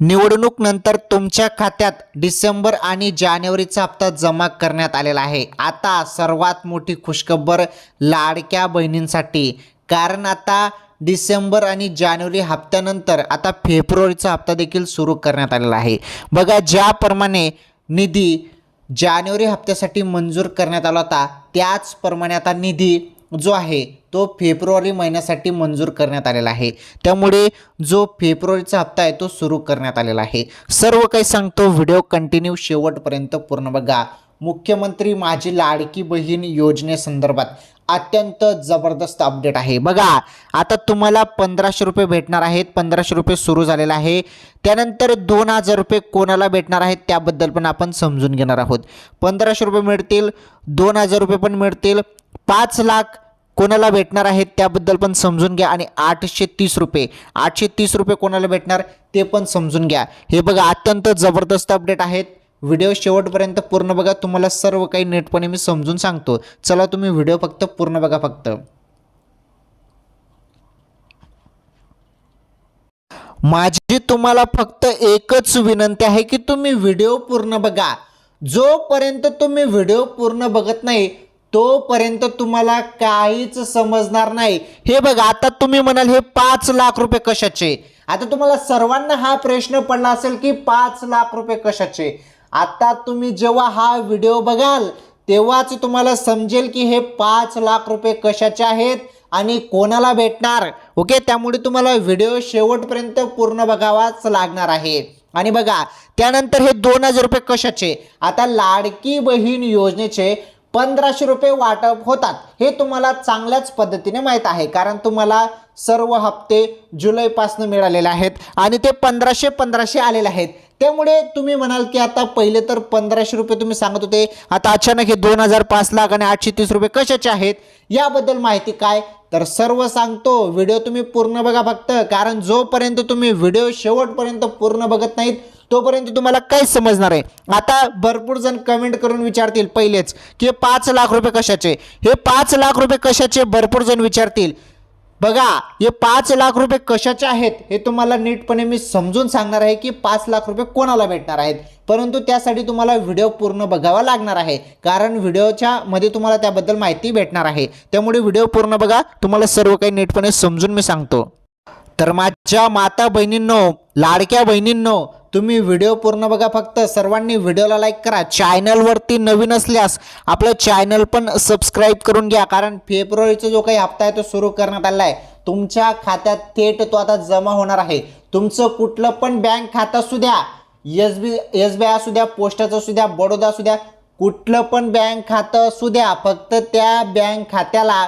निवडणूक नंतर तुमच्या खात्यात डिसेंबर आणि जानेवारीचा हप्ता जमा करण्यात आलेला आहे. आता सर्वात मोठी खुशखबर लाडक्या बहिणींसाठी. कारण आता डिसेंबर आणि जानेवारी हप्त्यानंतर आता फेब्रुवारीचा हप्ता देखील सुरू करण्यात आलेला आहे. बघा ज्याप्रमाणे निधी जानेवारी हप्त्यासाठी मंजूर करण्यात आला होता त्याचप्रमाणे आता निधी जो आहे तो फेब्रुवारी महिन्यासाठी मंजूर करण्यात आलेला आहे. त्यामुळे जो फेब्रुवारीचा हप्ता आहे तो सुरू करण्यात आलेला आहे. सर्व काही सांगतो व्हिडिओ कंटिन्यू शेवटपर्यंत पूर्ण बघा. मुख्यमंत्री माझी लाडकी बहीण योजनेसंदर्भात अत्यंत जबरदस्त अपडेट आहे. बघा आता तुम्हाला पंधराशे रुपये भेटणार आहेत. पंधराशे रुपये सुरू झालेला आहे. त्यानंतर दोन हजार रुपये कोणाला भेटणार आहेत त्याबद्दल पण आपण समजून घेणार आहोत. पंधराशे रुपये मिळतील दोन हजार रुपये पण मिळतील. पाच लाख कोणाला भेटणार आहेत त्याबद्दल पण समजून घ्या आणि आठशे तीस रुपये आठशे तीस रुपये कोणाला भेटणार ते पण समजून घ्या. हे बघा अत्यंत जबरदस्त अपडेट आहेत. व्हिडिओ शेवटपर्यंत पूर्ण बघा. तुम्हाला सर्व काही नेटपणे मी समजून सांगतो. चला तुम्ही व्हिडिओ फक्त पूर्ण बघा फक्त. माझी तुम्हाला फक्त एकच विनंती आहे की तुम्ही व्हिडिओ पूर्ण बघा. जोपर्यंत तुम्ही व्हिडिओ पूर्ण बघत नाही तोपर्यंत तुम्हाला काहीच समजणार नाही. हे बघा आता तुम्ही म्हणाल हे पाच लाख रुपये कशाचे? आता तुम्हाला सर्वांना हा प्रश्न पडला असेल की पाच लाख रुपये कशाचे? आता तुम्ही जेव्हा हा व्हिडिओ बघाल तेव्हाच तुम्हाला समजेल की हे पाच लाख रुपये कशाचे आहेत आणि कोणाला भेटणार. ओके त्यामुळे तुम्हाला व्हिडिओ शेवटपर्यंत पूर्ण बघावाच लागणार आहे. आणि बघा त्यानंतर हे दोन हजार रुपये कशाचे? आता लाडकी बहीण योजनेचे पंधराशे रुपये वाटप होतात. हे तुम्हाला चांगल्याच पद्धतीने माहीत आहे कारण तुम्हाला सर्व हप्ते जुलैपासून मिळालेले आहेत आणि ते पंधराशे पंधराशे आलेले आहेत. त्यामुळे तुम्ही म्हणाल की आता पहिले तर पंधराशे रुपये तुम्ही सांगत होते. आता अचानक हे दोन हजार पाच लाख आणि आठशे तीस रुपये कशाचे आहेत? याबद्दल माहिती काय? तर सर्व सांगतो व्हिडिओ तुम्ही पूर्ण बघा फक्त. कारण जोपर्यंत तुम्ही व्हिडिओ शेवटपर्यंत पूर्ण बघत नाहीत तोपर्यंत तुम्हाला काहीच समजणार आहे आता भरपूर जण कमेंट करून विचारतील पहिलेच की पाच लाख रुपये कशाचे? हे पाच लाख रुपये कशाचे? भरपूर जण विचारतील. बघा हे पाच लाख रुपये कशाचे आहेत हे तुम्हाला नीटपणे मी समजून सांगणार आहे की पाच लाख रुपये कोणाला भेटणार आहेत. परंतु त्यासाठी तुम्हाला व्हिडिओ पूर्ण बघावा लागणार आहे कारण व्हिडिओच्या मध्ये तुम्हाला त्याबद्दल माहिती भेटणार आहे. त्यामुळे व्हिडिओ पूर्ण बघा तुम्हाला सर्व काही नीटपणे समजून मी सांगतो. तर माझ्या माता बहिणींनो लाडक्या बहिणींनो तुम्ही व्हिडिओ पूर्ण बघा फक्त. सर्वांनी व्हिडिओला लाईक करा. चॅनलवरती नवीन असल्यास आपलं चॅनल पण सबस्क्राईब करून घ्या. कारण फेब्रुवारीचा जो काही हप्ता आहे तो सुरू करण्यात आला आहे. तुमच्या खात्यात थेट तो आता जमा होणार आहे. तुमचं कुठलं पण बँक खातं असू द्या S B S B I असू द्या पोस्टाचं असू द्या बडोदा असू द्या कुठलं पण बँक खातं असू द्या. फक्त त्या बँक खात्याला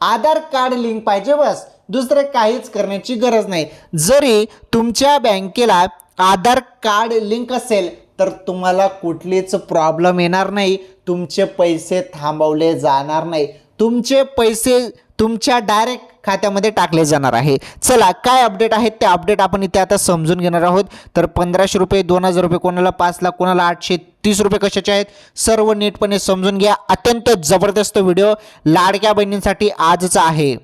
आधार कार्ड लिंक पाहिजे बस. दुसरं काहीच करण्याची गरज नाही. जरी तुमच्या बँकेला आधार कार्ड लिंक असेल तर तुम्हाला कुठलीच प्रॉब्लेम येणार नाही. तुमचे पैसे थांबवले जाणार नाही. तुमचे पैसे तुमच्या डायरेक्ट खात्यामध्ये टाकले जाणार आहे. चला काय अपडेट आहेत ते अपडेट आपण इथे आता समजून घेणार आहोत. तर पंधराशे रुपये दोन हजार रुपये कोणाला पाच लाख कोणाला आठशे तीस रुपये कशाचे आहेत सर्व नीटपणे समजून घ्या. अत्यंत जबरदस्त व्हिडिओ लाडक्या बहिणींसाठी आजचा आहे.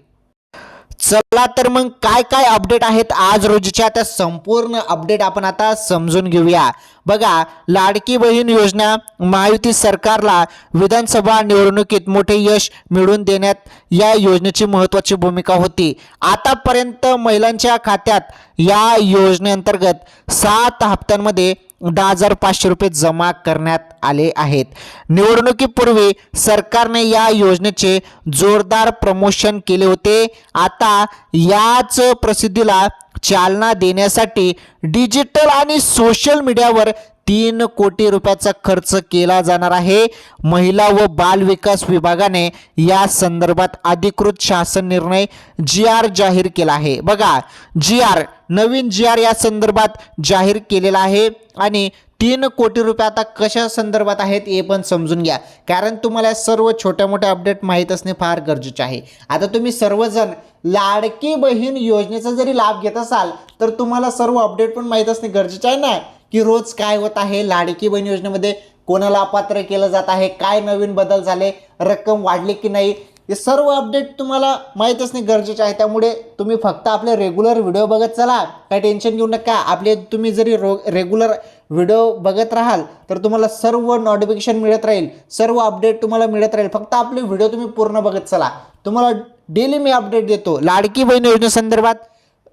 चला तर मग काय काय अपडेट आहेत आज रोजीच्या त्या संपूर्ण अपडेट आपण आता समजून घेऊया. बघा लाडकी बहीण योजना महायुती सरकारला विधानसभा निवडणुकीत मोठे यश मिळवून देण्यात या योजनेची महत्त्वाची भूमिका होती. आतापर्यंत महिलांच्या खात्यात या योजनेअंतर्गत सात हप्त्यांमध्ये दहा हजार पाचशे रुपये जमा करण्यात आले आहेत. निवडणुकीपूर्वी सरकारने या योजनेचे जोरदार प्रमोशन केले होते. आता याच प्रसिद्धीला चालना देण्यासाठी डिजिटल आणि सोशल मीडियावर तीन कोटी रुपयाचा खर्च केला जाणार आहे. महिला व बाल विकास विभागाने या संदर्भात अधिकृत शासन निर्णय जी आर जाहीर केला आहे. बघा जी आर नवीन जी आर या संदर्भात जाहीर केलेला आहे आणि तीन कोटी रुपये आता कशा संदर्भात आहेत हे पण समजून घ्या. कारण तुम्हाला या सर्व छोट्या मोठ्या अपडेट माहीत असणे फार गरजेचे आहे. आता तुम्ही सर्वजण लाडकी बहीण योजनेचा जरी लाभ घेत असाल तर तुम्हाला सर्व अपडेट पण माहीत असणे गरजेचे आहे ना? की रोज काय होत आहे? लाडकी बहीण योजनेमध्ये कोणाला अपात्र केलं जात आहे? काय नवीन बदल झाले? रक्कम वाढली की नाही? हे सर्व अपडेट तुम्हाला माहीत असणे गरजेचे आहे. त्यामुळे तुम्ही फक्त आपले रेग्युलर व्हिडिओ बघत चला. काय टेन्शन घेऊ नका. आपले तुम्ही जरी रो रेग्युलर व्हिडिओ बघत राहाल तर तुम्हाला सर्व नोटिफिकेशन मिळत राहील. सर्व अपडेट तुम्हाला मिळत राहील. फक्त आपले व्हिडिओ तुम्ही पूर्ण बघत चला. तुम्हाला डेली मी अपडेट देतो. लाडकी बहीण योजनेसंदर्भात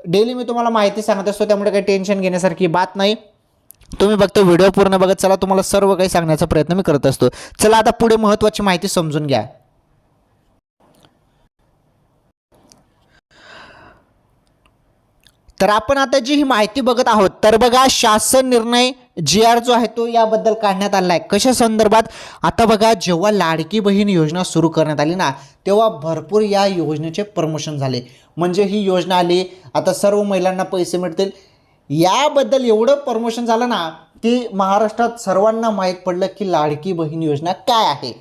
डेली मी तुम्हाला माहिती सांगत असतो त्यामुळे काही टेन्शन घेण्यासारखी बात नाही. तुम्ही फक्त व्हिडिओ पूर्ण बघत चला तुम्हाला सर्व काही सांगण्याचा प्रयत्न मी करत असतो. चला आता पुढे महत्त्वाची माहिती समजून घ्या. तर आपण आता जी ही माहिती बघत आहोत तर बघा शासन निर्णय जी आर जो आहे तो याबद्दल काढण्यात आला आहे. कशा संदर्भात? आता बघा जेव्हा लाडकी बहीण योजना सुरू करण्यात आली ना तेव्हा भरपूर या योजनेचे प्रमोशन झाले. म्हणजे ही योजना आली आता सर्व महिलांना पैसे मिळतील. याबद्दल एवढं प्रमोशन झालं ना की महाराष्ट्रात सर्वांना माहीत पडलं की लाडकी बहीण योजना काय आहे.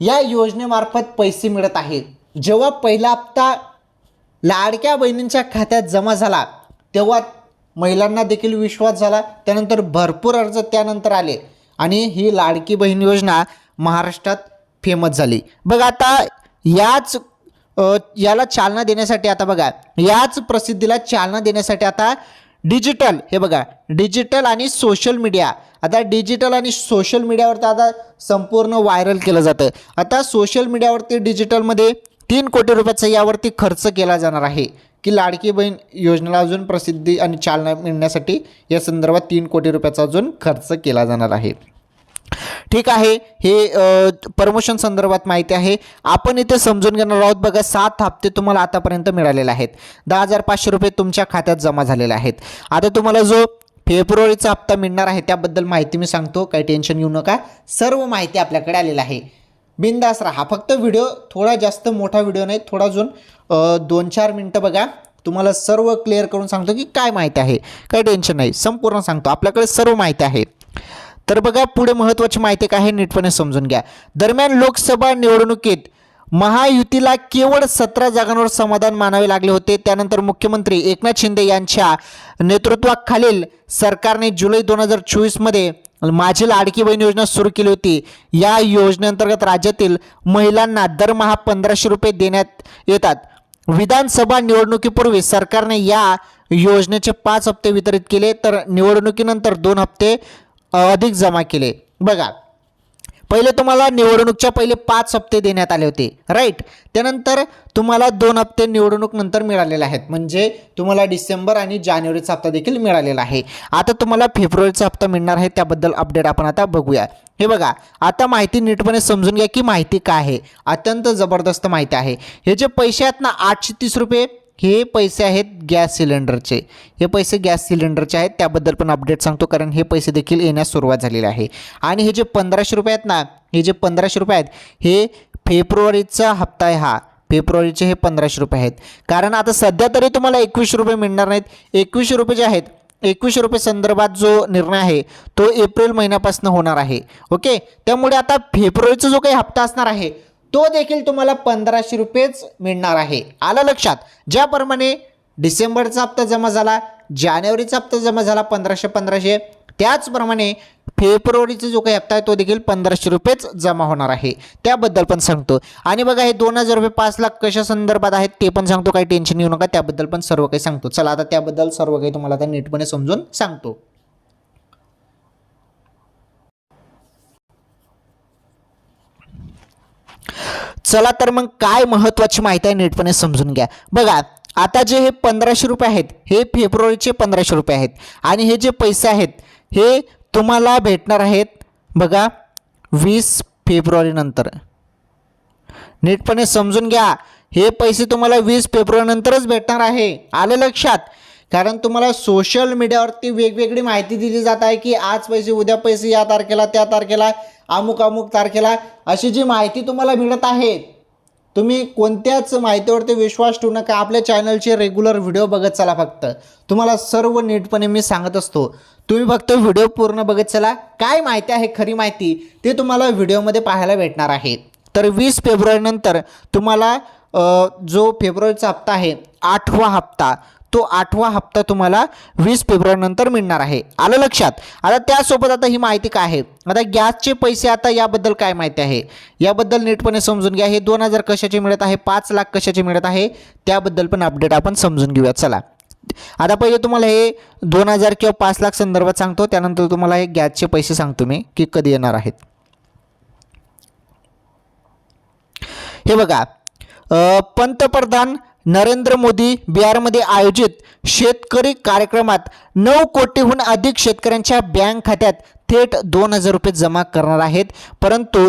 या योजनेमार्फत पैसे मिळत आहेत. जेव्हा पहिला हप्ता लाडक्या बहिणींच्या खात्यात जमा झाला तेव्हा महिलांना देखील विश्वास झाला. त्यानंतर भरपूर अर्ज त्यानंतर आले. आणि ही लाडकी बहीण योजना महाराष्ट्रात फेमस झाली. बघा आता याच याला चालना देण्यासाठी आता बघा याच प्रसिद्धीला चालना देण्यासाठी आता डिजिटल हे बघा डिजिटल आणि सोशल मीडिया. आता डिजिटल आणि सोशल मीडियावरती आता संपूर्ण व्हायरल केलं जातं. आता सोशल मीडियावरती डिजिटलमध्ये तीन कोटी रुपयाचा यावरती खर्च केला जाणार आहे. की लाडकी बहीण योजनेला अजून प्रसिद्धी आणि चालना मिळण्यासाठी या संदर्भात तीन कोटी रुपयाचा अजून खर्च केला जाणार आहे. ठीक आहे हे प्रमोशन संदर्भात माहिती आहे. आपण इथे समजून घेणार आहोत. बघा सात हप्ते तुम्हाला आतापर्यंत मिळालेले आहेत. दहा हजार पाचशे रुपये तुमच्या खात्यात जमा झालेले आहेत. आता तुम्हाला जो फेब्रुवारीचा हप्ता मिळणार आहे त्याबद्दल माहिती मी सांगतो. काही टेन्शन घेऊ नका. सर्व माहिती आपल्याकडे आलेली आहे. बिंदास राहा. फक्त व्हिडिओ थोडा जास्त मोठा व्हिडिओ नाही थोडा अजून दोन चार मिनटं बघा. तुम्हाला सर्व क्लिअर करून सांगतो की काय माहिती आहे. काय टेन्शन नाही. संपूर्ण सांगतो. आपल्याकडे सर्व माहिती आहे. तर बघा पुढे महत्त्वाची माहिती काय आहे नीटपणे समजून घ्या. दरम्यान लोकसभा निवडणुकीत महायुतीला केवळ सतरा जागांवर समाधान मानावे लागले होते. त्यानंतर मुख्यमंत्री एकनाथ शिंदे यांच्या नेतृत्वाखालील सरकारने जुलै दोन हजार चोवीसमध्ये माझी लाडकी बहीण योजना सुरू केली होती. या योजनेअंतर्गत राज्यातील महिलांना दरमहा पंधराशे रुपये देण्यात येतात. विधानसभा निवडणुकीपूर्वी सरकारने या योजनेचे पाच हप्ते वितरित केले तर निवडणुकीनंतर दोन हप्ते अधिक जमा केले. बघा पहिले तुम्हाला निवडणूकच्या पहिले पाच हप्ते देण्यात आले होते राईट त्यानंतर तुम्हाला दोन हप्ते निवडणूक नंतर मिळालेले आहेत. म्हणजे तुम्हाला डिसेंबर आणि जानेवारीचा हप्ता देखील मिळालेला आहे. आता तुम्हाला फेब्रुवारीचा हप्ता मिळणार आहे त्याबद्दल अपडेट आपण आता बघूया. हे बघा आता माहिती नीटपणे समजून घ्या की माहिती काय आहे. अत्यंत जबरदस्त माहिती आहे. हे जे पैसे आहेत ना आठशे तीस रुपये हे पैसे आहेत गॅस सिलेंडरचे. हे पैसे गॅस सिलेंडरचे आहेत त्याबद्दल पण अपडेट सांगतो कारण हे पैसे देखील येण्यास सुरुवात झालेली आहे. आणि हे जे पंधराशे रुपये आहेत ना हे जे पंधराशे रुपये आहेत हे फेब्रुवारीचा हप्ता आहे हा. फेब्रुवारीचे हे पंधराशे रुपये आहेत. कारण आता सध्या तरी तुम्हाला एकवीसशे रुपये मिळणार नाहीत. एकवीसशे रुपये जे आहेत एकवीसशे रुपये संदर्भात जो निर्णय आहे तो एप्रिल महिन्यापासून होणार आहे. ओके? त्यामुळे आता फेब्रुवारीचा जो काही हप्ता असणार आहे तो देखील तुम्हाला पंधराशे रुपयेच मिळणार आहे. आलं लक्षात? ज्याप्रमाणे डिसेंबरचा हप्ता जमा झाला जानेवारीचा हप्ता जमा झाला पंधराशे पंधराशे त्याचप्रमाणे फेब्रुवारीचा जो काही हप्ता आहे तो देखील पंधराशे रुपयेच जमा होणार आहे. त्याबद्दल पण सांगतो. आणि बघा हे दोन हजार रुपये पाच लाख कशा संदर्भात आहेत ते पण सांगतो. काही टेन्शन घेऊ नका. त्याबद्दल पण सर्व काही सांगतो. चला आता त्याबद्दल सर्व काही तुम्हाला आता नीटपणे समजून सांगतो. चला तर मग काय महत्त्वाची माहिती आहे नीटपणे समजून घ्या. बघा आता जे हे पंधराशे रुपये आहेत हे फेब्रुवारीचे पंधराशे रुपये आहेत. आणि हे जे पैसे आहेत हे तुम्हाला भेटणार आहेत बघा वीस फेब्रुवारीनंतर. नीटपणे समजून घ्या. हे पैसे तुम्हाला वीस फेब्रुवारीनंतरच भेटणार आहे. आलं लक्षात? कारण तुम्हाला सोशल मीडियावरती वेगवेगळी माहिती दिली जात आहे की आज पैसे उद्या पैसे या तारखेला त्या तारखेला अमुक अमुक तारखेला अशी जी माहिती तुम्हाला मिळत आहे तुम्ही कोणत्याच माहितीवरती विश्वास ठेवू नका. आपल्या चॅनलचे रेग्युलर व्हिडिओ बघत चला फक्त. तुम्हाला सर्व नीटपणे मी सांगत असतो. तुम्ही फक्त व्हिडिओ पूर्ण बघत चला. काय माहिती आहे खरी माहिती ते तुम्हाला व्हिडिओमध्ये पाहायला भेटणार आहे. तर वीस फेब्रुवारीनंतर तुम्हाला जो फेब्रुवारीचा हप्ता आहे आठवा हप्ता तो आठवा हप्ता तुम्हाला वीस फेब्रुवारी नंतर मिळणार आहे. आलं लक्षात? आता त्यासोबत आता ही माहिती काय आहे? आता गॅसचे पैसे आता याबद्दल काय माहिती आहे? याबद्दल नीटपणे समजून घ्या. हे दोन हजार कशाचे मिळत आहे? पाच लाख कशाचे मिळत आहे? त्याबद्दल पण अपडेट आपण समजून घेऊया चला. आता पहिले तुम्हाला हे दोन हजार किंवा पाच लाख संदर्भात सांगतो. त्यानंतर तुम्हाला हे गॅसचे पैसे सांगतो मी की कधी येणार आहेत. हे बघा. पंतप्रधान नरेंद्र मोदी बिहारमध्ये आयोजित शेतकरी कार्यक्रमात नऊ कोटीहून अधिक शेतकऱ्यांच्या बँक खात्यात थेट दोन हजार रुपये जमा करणार आहेत. परंतु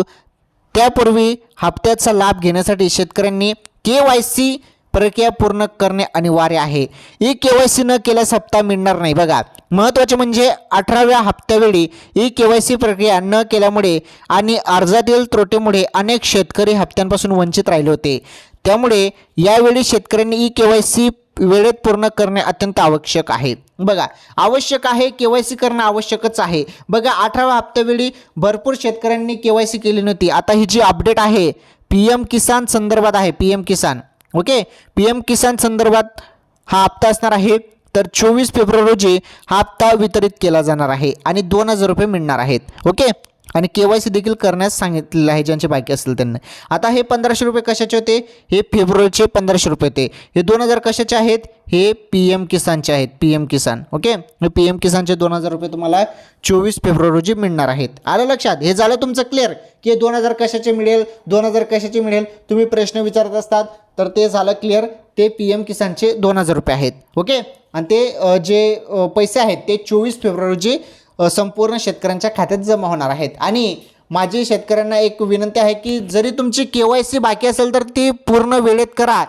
त्यापूर्वी हप्त्याचा लाभ घेण्यासाठी शेतकऱ्यांनी के वाय सी प्रक्रिया पूर्ण करणे अनिवार्य आहे. ई के वाय सी न केल्यास हप्ता मिळणार नाही. बघा महत्त्वाचे म्हणजे अठराव्या हप्त्यावेळी ई के वाय सी प्रक्रिया न केल्यामुळे आणि अर्जातील त्रुटीमुळे अनेक शेतकरी हप्त्यांपासून वंचित राहिले होते. त्यामुळे यावेळी शेतकऱ्यांनी ई के वाय सी वेळेत पूर्ण करणे अत्यंत आवश्यक आहे. बघा आवश्यक आहे के वाय सी करणं आवश्यकच आहे. बघा अठराव्या हप्त्यावेळी भरपूर शेतकऱ्यांनी के वाय सी केली नव्हती. आता ही जी अपडेट आहे पी एम किसान संदर्भात आहे P M Kisan. Okay? P M Kisan संदर्भात हा हप्ता असणार आहे. तर चोवीस फेब्रुवारी रोजी हा हप्ता वितरित केला जाणार आहे आणि दोन हजार रुपये मिळणार आहेत. ओके? आणि के वाय सी देखील करण्यास सांगितलेलं आहे ज्यांचे बाकी असतील त्यांना. आता हे पंधराशे रुपये कशाचे होते? हे फेब्रुवारीचे पंधराशे रुपये होते. हे दोन हजार कशाचे आहेत? हे पी एम किसानचे आहेत पी एम किसान. ओके? हे पी एम किसानचे दोन हजार रुपये तुम्हाला चोवीस फेब्रुवारी रोजी मिळणार आहेत. आलं लक्षात? हे झालं तुमचं क्लिअर की दोन हजार कशाचे मिळेल? दोन हजार कशाचे मिळेल? तुम्ही प्रश्न विचारत असतात तर ते झालं क्लिअर ते पी एम किसानचे दोन हजार रुपये आहेत. ओके? आणि ते जे पैसे आहेत ते चोवीस फेब्रुवारी रोजी संपूर्ण शेतकऱ्यांच्या खात्यात जमा होणार आहेत. आणि माझी शेतकऱ्यांना एक विनंती आहे की जरी तुमची के वाय सी बाकी असेल तर ती पूर्ण वेळेत करा.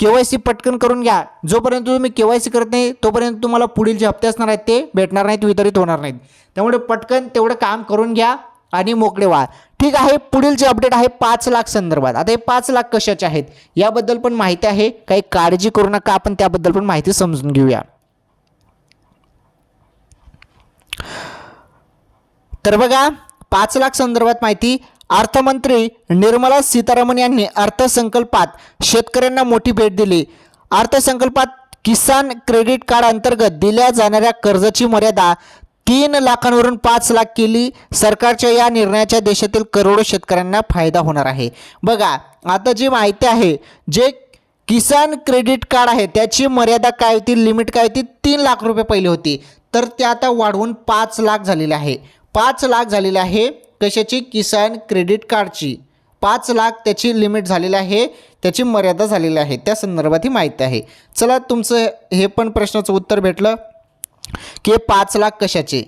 के वाय सी पटकन करून घ्या. जोपर्यंत तुम्ही के वाय सी करत नाही तोपर्यंत तुम्हाला पुढील जे हप्ते असणार आहेत ते भेटणार नाहीत वितरित होणार नाहीत. त्यामुळे पटकन तेवढं काम करून घ्या आणि मोकळे व्हा. ठीक आहे पुढील जे अपडेट आहे पाच लाख संदर्भात. आता हे पाच लाख कशाचे आहेत? याबद्दल पण माहिती आहे. काही काळजी करू नका आपण त्याबद्दल पण माहिती समजून घेऊया. तर बघा पाच लाख संदर्भात माहिती. अर्थमंत्री निर्मला सीतारामन यांनी अर्थसंकल्पात शेतकऱ्यांना मोठी भेट दिली. अर्थसंकल्पात किसान क्रेडिट कार्ड अंतर्गत दिल्या जाणाऱ्या कर्जाची मर्यादा तीन लाखांवरून पाच लाख केली. सरकारच्या या निर्णयाच्या देशातील करोडो शेतकऱ्यांना फायदा होणार आहे. बघा आता जी माहिती आहे जे किसान क्रेडिट कार्ड आहे त्याची मर्यादा काय होती लिमिट काय होती तीन लाख रुपये पहिली होती. तर ते आता वाढवून पाच लाख झालेले आहे. पाच लाख झालेली आहे कशाची? किसान क्रेडिट कार्डची. पाच लाख त्याची लिमिट झालेली आहे त्याची मर्यादा झालेली आहे. त्या संदर्भात ही माहिती आहे. चला तुमचं हे पण प्रश्नाचं उत्तर भेटलं. की हे पाच लाख कशाचे?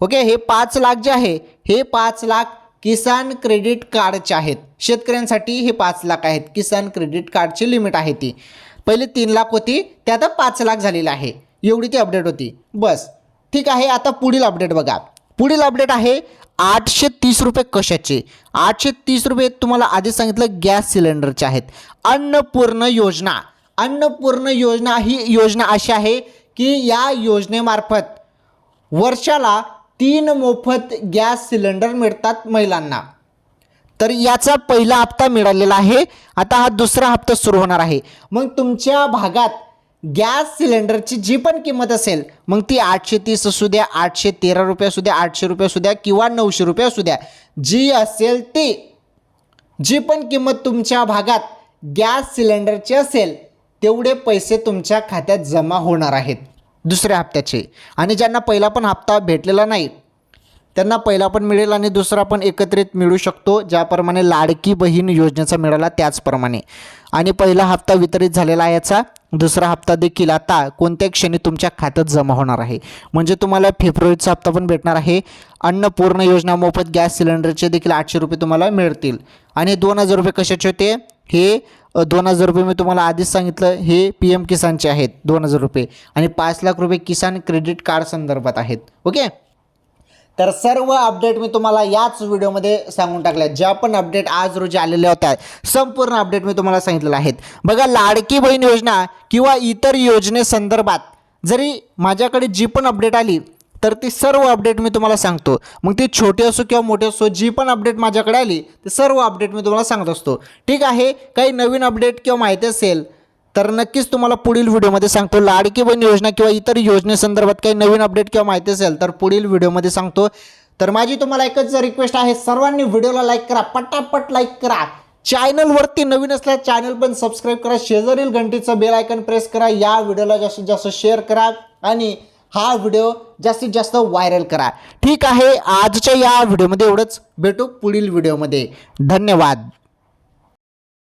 ओके हे पाच लाख जे आहे हे पाच लाख किसान क्रेडिट कार्डचे आहेत. शेतकऱ्यांसाठी हे पाच लाख आहेत. किसान क्रेडिट कार्डची लिमिट आहे ती. पहिले तीन लाख होती ते आता पाच लाख झालेलं आहे. एवढी ती अपडेट होती. बस. ठीक आहे आता पुढील अपडेट बघा. पुढील अपडेट आहे आठशे तीस रुपये कशाचे? आठशे तीस रुपये तुम्हाला आधी सांगितलं गॅस सिलेंडरचे आहेत. अन्नपूर्ण योजना. अन्नपूर्ण योजना ही योजना अशी आहे की या योजनेमार्फत वर्षाला तीन मोफत गॅस सिलेंडर मिळतात महिलांना. तर याचा पहिला हप्ता मिळालेला आहे. आता हा दुसरा हप्ता सुरू होणार आहे. मग तुमच्या भागात गॅस सिलेंडरची जी पण किंमत असेल मग ती आठशे तीस असू द्या आठशे तेरा रुपये असू द्या आठशे रुपये असू द्या किंवा नऊशे रुपये असू द्या जी असेल ती जी पण किंमत तुमच्या भागात गॅस सिलेंडरची असेल तेवढे पैसे तुमच्या खात्यात जमा होणार आहेत. दुसऱ्या हप्त्याचे. आणि ज्यांना पहिला पण हप्ता भेटलेला नाही त्यांना पहिला पण मिळेल आणि दुसरा पण एकत्रित मिळू शकतो ज्याप्रमाणे लाडकी बहीण योजनेचा मिळाला त्याचप्रमाणे. आणि पहिला हप्ता वितरित झालेला आहे याचा दुसरा हप्ता देखील आता कोणत्या क्षणी तुमच्या खात्यात जमा होणार आहे? म्हणजे तुम्हाला फेब्रुवारीचा हप्ता पण भेटणार आहे. अन्नपूर्ण योजना मोफत गॅस सिलेंडरचे देखील आठशे रुपये तुम्हाला मिळतील. आणि दोन हजार रुपये कशाचे होते? हे दोन हजार रुपये मी तुम्हाला आधीच सांगितलं हे पी एम किसानचे आहेत दोन हजार रुपये. आणि पाच लाख रुपये किसान क्रेडिट कार्ड संदर्भात आहेत. ओके? तर सर्व अपडेट मी तुम्हाला याच व्हिडिओमध्ये सांगून टाकल्या. ज्या पण अपडेट आज रोजी आलेल्या होत्या संपूर्ण अपडेट मी तुम्हाला सांगितलेलं आहेत. बघा लाडकी बहीण योजना किंवा इतर योजनेसंदर्भात जरी माझ्याकडे जी पण अपडेट आली तर ती सर्व अपडेट मी तुम्हाला सांगतो. मग ती छोटी असो किंवा मोठी असो जी पण अपडेट माझ्याकडे आली ते सर्व अपडेट मी तुम्हाला सांगत असतो. ठीक आहे? काही नवीन अपडेट किंवा माहिती असेल तर नक्कीच तुम्हाला पुढील व्हिडिओमध्ये सांगतो. लाडकी बहीण योजना किंवा इतर योजनेसंदर्भात काही नवीन अपडेट किंवा माहिती असेल तर पुढील व्हिडिओमध्ये सांगतो. तर माझी तुम्हाला एकच रिक्वेस्ट आहे. सर्वांनी व्हिडिओला लाईक करा. पटापट लाईक करा. चॅनलवरती नवीन असल्या चॅनल पण सबस्क्राईब करा. शेजारील घंटीचं बेल आयकन प्रेस करा. या व्हिडिओला जास्तीत जास्त शेअर करा आणि हा व्हिडिओ जास्तीत जास्त व्हायरल करा. ठीक आहे. आजच्या या व्हिडिओमध्ये एवढंच. भेटू पुढील व्हिडिओमध्ये. धन्यवाद.